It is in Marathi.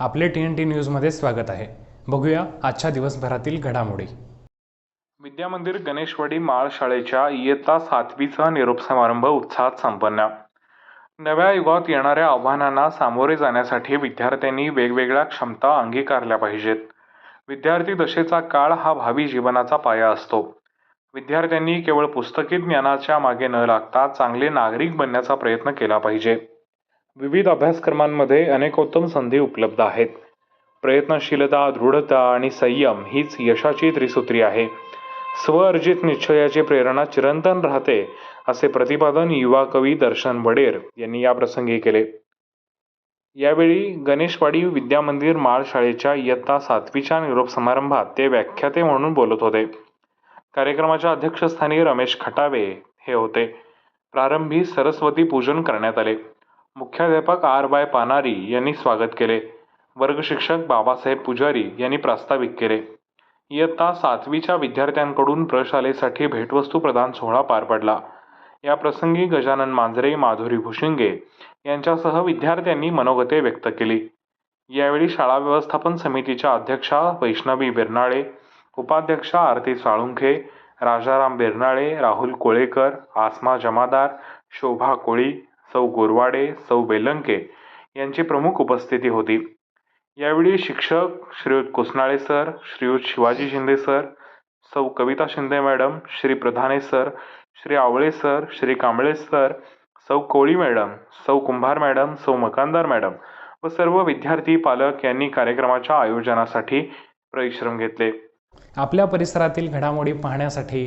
आपले टी एन टी न्यूजमध्ये स्वागत आहे. बघूया आजच्या दिवसभरातील घडामोडी. विद्यामंदिर गणेशवाडी माळ शाळेच्या इयत्ता सातवीचा निरोप समारंभ उत्साहात संपन्न. नव्या युगात येणाऱ्या आव्हानांना सामोरे जाण्यासाठी विद्यार्थ्यांनी वेगवेगळ्या क्षमता अंगीकारल्या पाहिजेत. विद्यार्थी दशेचा काळ हा भावी जीवनाचा पाया असतो. विद्यार्थ्यांनी केवळ पुस्तकी ज्ञानाच्या मागे न लागता चांगले नागरिक बनण्याचा प्रयत्न केला पाहिजे. विविध अभ्यासक्रमांमध्ये अनेकोत्तम संधी उपलब्ध आहेत. प्रयत्नशीलता दृढता आणि संयम हीच यशाची त्रिसूत्री आहे. स्वअर्जित निश्चयाची प्रेरणा चिरंतन राहते असे प्रतिपादन युवा कवी दर्शन वडेर यांनी याप्रसंगी केले. यावेळी गणेशवाडी विद्यामंदिर माळ शाळेच्या इयत्ता सातवीच्या निरोप समारंभात ते व्याख्याते म्हणून बोलत होते. कार्यक्रमाच्या अध्यक्षस्थानी रमेश खटावे हे होते. प्रारंभी सरस्वती पूजन करण्यात आले. मुख्याध्यापक आर वाय पानारी यांनी स्वागत केले. वर्ग शिक्षक बाबासाहेब पुजारी यांनी प्रास्ताविक केले. इयत्ता सातवीच्या विद्यार्थ्यांकडून प्रशालेसाठी भेटवस्तू प्रदान सोहळा पार पडला. या प्रसंगी गजानन मांजरे माधुरी भुशिंगे यांच्यासह विद्यार्थ्यांनी मनोगते व्यक्त केली. यावेळी शाळा व्यवस्थापन समितीच्या अध्यक्षा वैष्णवी बिरनाळे उपाध्यक्षा आरती साळुंखे राजाराम बिरनाळे राहुल कोळेकर आसमा जमादार शोभा कोळी सौ गोरवाडे सौ बेलंके यांची प्रमुख उपस्थिती होती. यावेळी शिक्षक श्रीयुत कुसनाळे सर श्रीयुत शिवाजी शिंदे सर सौ Kavita Shinde madam Shri Pradhane sir Shri Awale sir Shri Kamble sir सौ कोळी मॅडम सौ कुंभार मॅडम सौ मकानदार मॅडम व सर्व विद्यार्थी पालक यांनी कार्यक्रमाच्या आयोजनासाठी परिश्रम घेतले. आपल्या परिसरातील घडामोडी पाहण्यासाठी